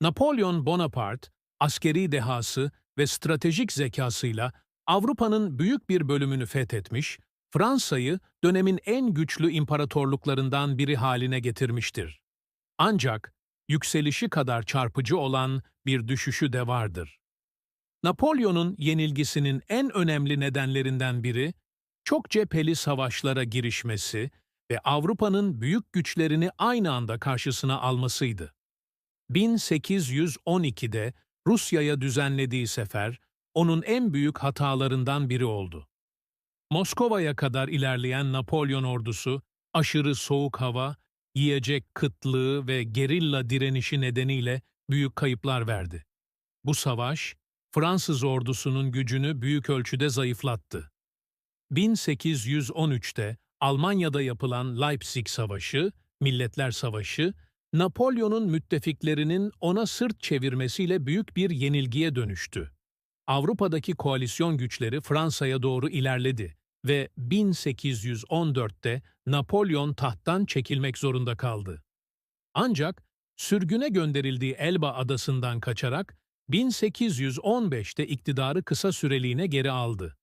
Napolyon Bonaparte, askeri dehası ve stratejik zekasıyla Avrupa'nın büyük bir bölümünü fethetmiş, Fransa'yı dönemin en güçlü imparatorluklarından biri haline getirmiştir. Ancak yükselişi kadar çarpıcı olan bir düşüşü de vardır. Napolyon'un yenilgisinin en önemli nedenlerinden biri, çok cepheli savaşlara girişmesi ve Avrupa'nın büyük güçlerini aynı anda karşısına almasıydı. 1812'de Rusya'ya düzenlediği sefer, onun en büyük hatalarından biri oldu. Moskova'ya kadar ilerleyen Napolyon ordusu, aşırı soğuk hava, yiyecek kıtlığı ve gerilla direnişi nedeniyle büyük kayıplar verdi. Bu savaş, Fransız ordusunun gücünü büyük ölçüde zayıflattı. 1813'te Almanya'da yapılan Leipzig Savaşı, Milletler Savaşı, Napolyon'un müttefiklerinin ona sırt çevirmesiyle büyük bir yenilgiye dönüştü. Avrupa'daki koalisyon güçleri Fransa'ya doğru ilerledi ve 1814'te Napolyon tahttan çekilmek zorunda kaldı. Ancak sürgüne gönderildiği Elba adasından kaçarak 1815'te iktidarı kısa süreliğine geri aldı.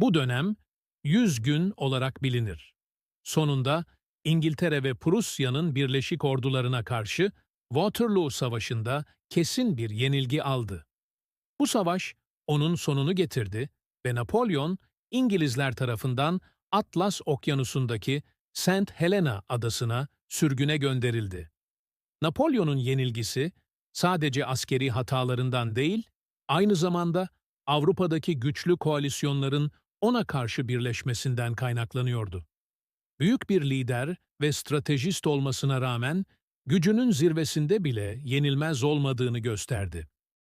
Bu dönem 100 gün olarak bilinir. Sonunda İngiltere ve Prusya'nın birleşik ordularına karşı Waterloo Savaşı'nda kesin bir yenilgi aldı. Bu savaş onun sonunu getirdi ve Napolyon İngilizler tarafından Atlas Okyanusu'ndaki St. Helena adasına sürgüne gönderildi. Napolyon'un yenilgisi sadece askeri hatalarından değil, aynı zamanda Avrupa'daki güçlü koalisyonların ona karşı birleşmesinden kaynaklanıyordu. Büyük bir lider ve stratejist olmasına rağmen gücünün zirvesinde bile yenilmez olmadığını gösterdi.